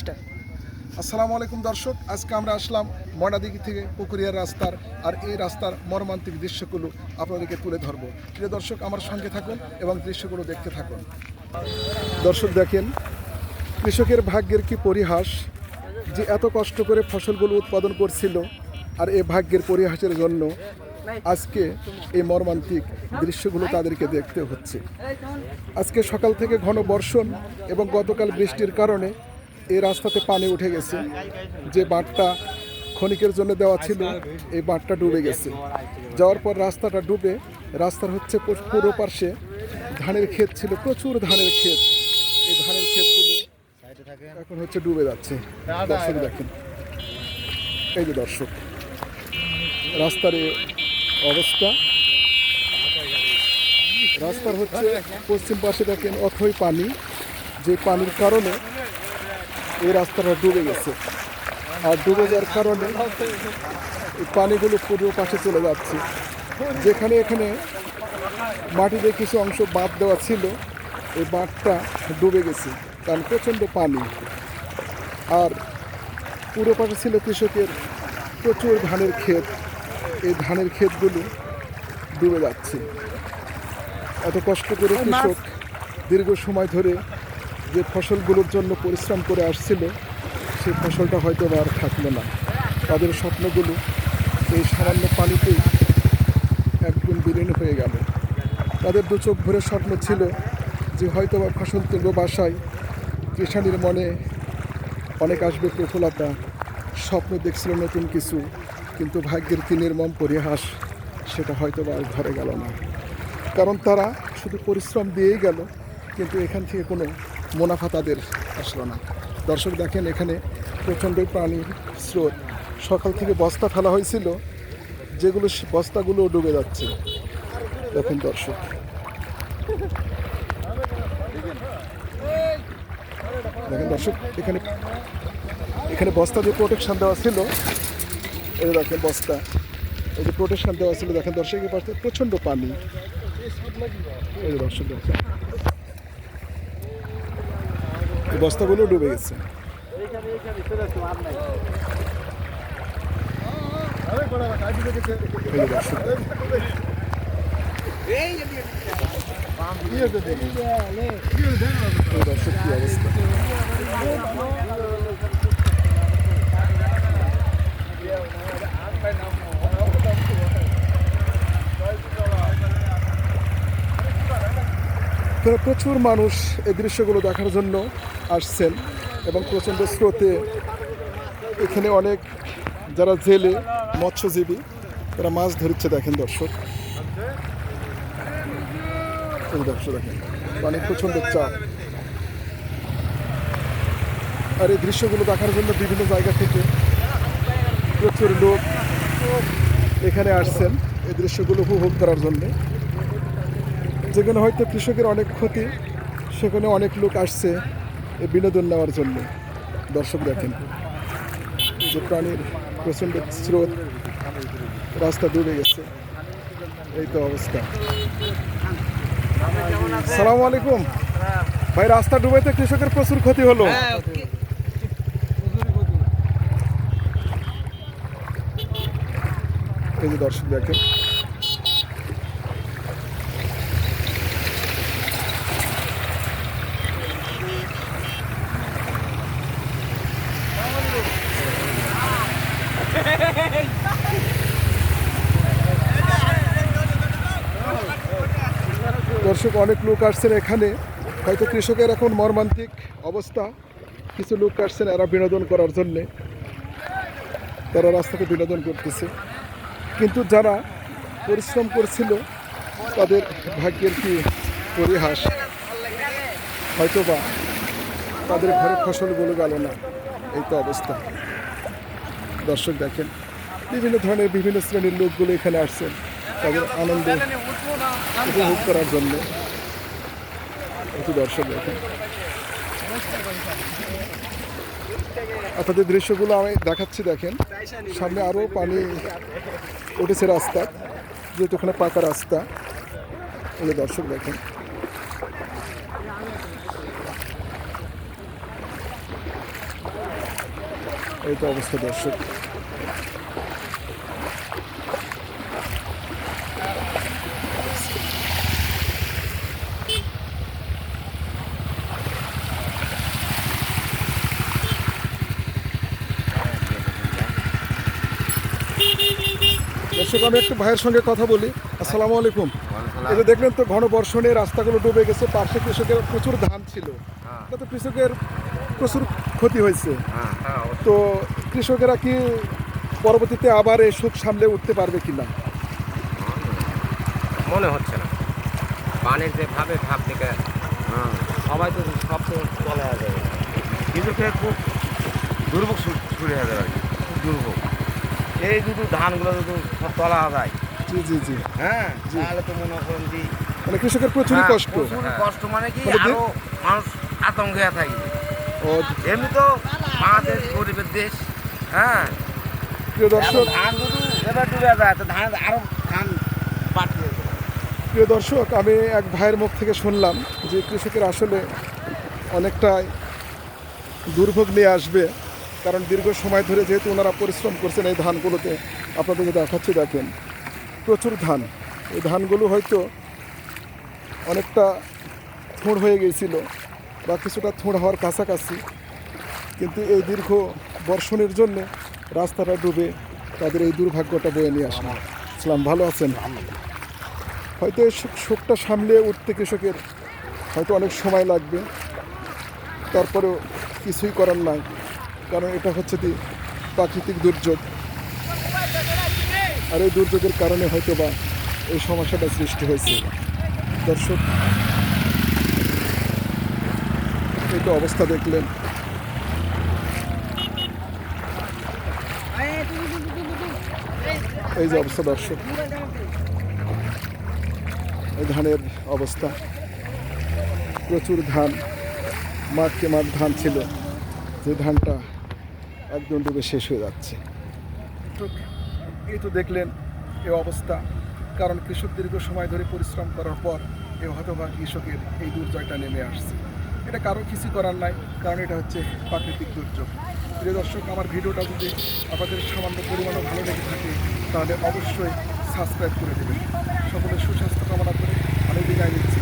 Star. আসসালামু আলাইকুম দর্শক, আজকে আমরা আসলাম ময়নাদিঘি থেকে পুকুরিয়ার রাস্তার আর এই রাস্তার মর্মান্তিক দৃশ্যগুলো আপনাদেরকে তুলে ধরব। প্রিয় দর্শক, আমার সঙ্গে থাকুন এবং দৃশ্যগুলো দেখতে থাকুন। দর্শক দেখেন, কৃষকের ভাগ্যের কি পরিহাস, যে এত কষ্ট করে ফসলগুলো উৎপাদন করছিল আর এই ভাগ্যের পরিহাসের জন্য আজকে এই মর্মান্তিক দৃশ্যগুলো তাদেরকে দেখতে হচ্ছে। আজকে সকাল থেকে ঘন বর্ষণ এবং গতকাল বৃষ্টির কারণে এই রাস্তাতে পানি উঠে গেছে। যে বাঁটটা ক্ষণিকের জন্য দেওয়া ছিল, এই বাঁটটা ডুবে গেছে। যাওয়ার পর রাস্তাটা ডুবে, রাস্তার হচ্ছে পুরো পাশে ধানের ক্ষেত ছিল, প্রচুর ধানের ক্ষেত। এই ধানের ক্ষেতগুলো এখন হচ্ছে ডুবে যাচ্ছে। দর্শক দেখেন। এই যে দর্শক, রাস্তার অবস্থা। রাস্তার হচ্ছে পশ্চিম পাশে দেখেন অথই পানি। যে পানির কারণে এই রাস্তাটা ডুবে গেছে। আর ডুবে যাওয়ার কারণে পানিগুলো পূর্ব পাশে চলে যাচ্ছে। যেখানে এখানে মাটিতে কিছু অংশ বাঁধ দেওয়া ছিল এই বাঁধটা ডুবে গেছে। কারণ প্রচণ্ড পানি। আর পুরো পাশে ছিল কৃষকের প্রচুর ধানের ক্ষেত। এই ধানের ক্ষেতগুলো ডুবে যাচ্ছে। এত কষ্ট করে কৃষক দীর্ঘ সময় ধরে যে ফসলগুলোর জন্য পরিশ্রম করে আসছিল সেই ফসলটা হয়তো আর থাকল না। তাদের স্বপ্নগুলো এই সামান্য পানিতেই একদম বিলীন হয়ে গেল। তাদের দু চোখ ভরে স্বপ্ন ছিল যে হয়তো বা ফসল তুলব বাসায়। কৃষাণীর মনে অনেক আসবে প্রফুলতা স্বপ্ন দেখছিল নতুন কিছু, কিন্তু ভাগ্যের কি নির্মম পরিহাস সেটা হয়তো বা আর ঘরে গেল না। কারণ তারা শুধু পরিশ্রম দিয়েই গেল, কিন্তু এখান থেকে কোনো মুনাফা তাদের আসলো না। দর্শক দেখেন এখানে প্রচণ্ড প্রাণীর স্রোত। সকাল থেকে বস্তা ফেলা হয়েছিল, যেগুলো বস্তাগুলো ডুবে যাচ্ছে। দেখুন দর্শক। দেখেন দর্শক, এখানে এখানে বস্তা দিয়ে প্রোটেকশন দেওয়া ছিল, এই দেখেন বস্তা। এই যে প্রোটেকশন দেওয়া ছিল, দেখেন দর্শকের পাশে প্রচণ্ড পানি। এই দর্শক, দেখেন। বস্তাগুলো ডুবে গেছে। দর্শক কি অবস্থা? তো প্রচুর মানুষ এই দৃশ্যগুলো দেখার জন্য আসছেন এবং প্রচণ্ড স্রোতে এখানে অনেক যারা জেলে, মৎস্যজীবী, তারা মাছ ধরছে দেখেন দর্শক। দর্শক দেখেন, অনেক প্রচণ্ড চাপ। আর এই দৃশ্যগুলো দেখার জন্য বিভিন্ন জায়গা থেকে প্রচুর লোক এখানে আসছেন এই দৃশ্যগুলো উপভোগ করার জন্যে। যেখানে হয়তো কৃষকের অনেক ক্ষতি, সেখানে অনেক লোক আসছে এই বিনোদন নেওয়ার জন্য। দর্শক দেখেন, যে প্রাণীর প্রচণ্ড স্রোত রাস্তা ডুবে গেছে, এই তো অবস্থা। সালাম আলাইকুম। ভাই, রাস্তা ডুবেতে কৃষকের প্রচুর ক্ষতি হলো। এই যে দর্শক দেখেন দর্শক অনেক লোক আসছেন এখানে। হয়তো কৃষকের এখন মর্মান্তিক অবস্থা। কিছু লোক আসছেন এরা বিনোদন করার জন্যে। তারা রাস্তাতে বিনোদন করতেছে। কিন্তু যারা পরিশ্রম করছিল, তাদের ভাগ্যের কি পরিহাস? হয়তো বা তাদের ঘরে ফসলগুলো গেল না। এই তো অবস্থা। দর্শক দেখেন, বিভিন্ন ধরনের বিভিন্ন শ্রেণির লোকগুলো এখানে আসছেন। তাদের আনন্দ উপভোগ করার জন্য একটু দর্শক দেখেন। আপনাদের দৃশ্যগুলো আমি দেখাচ্ছি, দেখেন। সামনে আরও পানি উঠেছে রাস্তা, যেহেতু ওখানে পাকা রাস্তা। এগুলো দর্শক দেখেন। এই তো অবস্থা দর্শক। দর্শক আমি একটু ভাইয়ের সঙ্গে কথা বলি। আসসালামু আলাইকুম। এই যে দেখলেন তো ঘন বর্ষণে রাস্তাগুলো ডুবে গেছে পাশে কৃষকের প্রচুর ধান ছিল। এটা তো কৃষকের প্রচুর ক্ষতি হয়েছে। তো কৃষকেরা কি পরবর্তীতে আবার এই সুখ সামলে উঠতে পারবে কিনা? মনে হচ্ছে না। পানির যে ভাবে ভাব থেকে সবাই তো সব তো চলে যাবে কৃষকের খুব দুর্ভোগ শুরু হয়ে যাবে আর কি। খুব দুর্ভোগ। এই দুটো ধানগুলো যদি সব তোলা যায়। জি জি জি। হ্যাঁ জি। তাহলে তো মনে করেন যে মানে কৃষকের প্রচুরই হ্যাঁ, কষ্ট। প্রচুর কষ্ট মানে কি মানে আরও মানুষ আতঙ্কে থাকবে ও এমনি তো বাংলাদেশ গরিবের দেশ হ্যাঁ। প্রিয় দর্শক ধান যদি এবার ডুবে যায় তো ধান আরও ধান পাঠিয়ে প্রিয় দর্শক আমি এক ভাইয়ের মুখ থেকে শুনলাম যে কৃষকের আসলে অনেকটাই দুর্ভোগ নিয়ে আসবে। কারণ দীর্ঘ সময় ধরে যেহেতু ওনারা পরিশ্রম করছেন এই ধানগুলোতে আপনাদেরকে দেখাচ্ছি, দেখেন। প্রচুর ধান। এই ধানগুলো হয়তো অনেকটা থোড় হয়ে গিয়েছিল বা কিছুটা থোড় হওয়ার কাছাকাছি, কিন্তু এই দীর্ঘ বর্ষণের জন্য রাস্তাটা ডুবে তাদের এই দুর্ভাগ্যটা বয়ে নিয়ে আসলো। ইসলাম ভালো আছেন? হয়তো এই শোকটা সামলে উঠতে কৃষকের হয়তো অনেক সময় লাগবে। তারপরেও কিছুই করার নাই। কারণ এটা হচ্ছে কি প্রাকৃতিক দুর্যোগ। আর এই দুর্যোগের কারণে হয়তো বা এই সমস্যাটা সৃষ্টি হয়েছে। দর্শক, এই তো অবস্থা দেখলেন। এই যে অবস্থা দর্শক, এই ধানের অবস্থা। প্রচুর ধান মাঠকে মাঠ ধান ছিল। যে ধানটা একদম ডুবে শেষ হয়ে যাচ্ছে। এই তো দেখলেন এ অবস্থা। কারণ কৃষক দীর্ঘ সময় ধরে পরিশ্রম করার পর এ হতভাগ কৃষকের এই দুর্জয়টা নেমে আসছে। এটা কারও কিছু করার নাই, কারণ এটা হচ্ছে প্রাকৃতিক দুর্যোগ। প্রিয় দর্শক, আমার ভিডিওটা যদি আপনাদের সামান্য পরিমাণও ভালো লেগে থাকে, তাহলে অবশ্যই সাবস্ক্রাইব করে দেবেন। সকলের সুস্বাস্থ্য কামনা করে আমি বিদায় নিচ্ছি।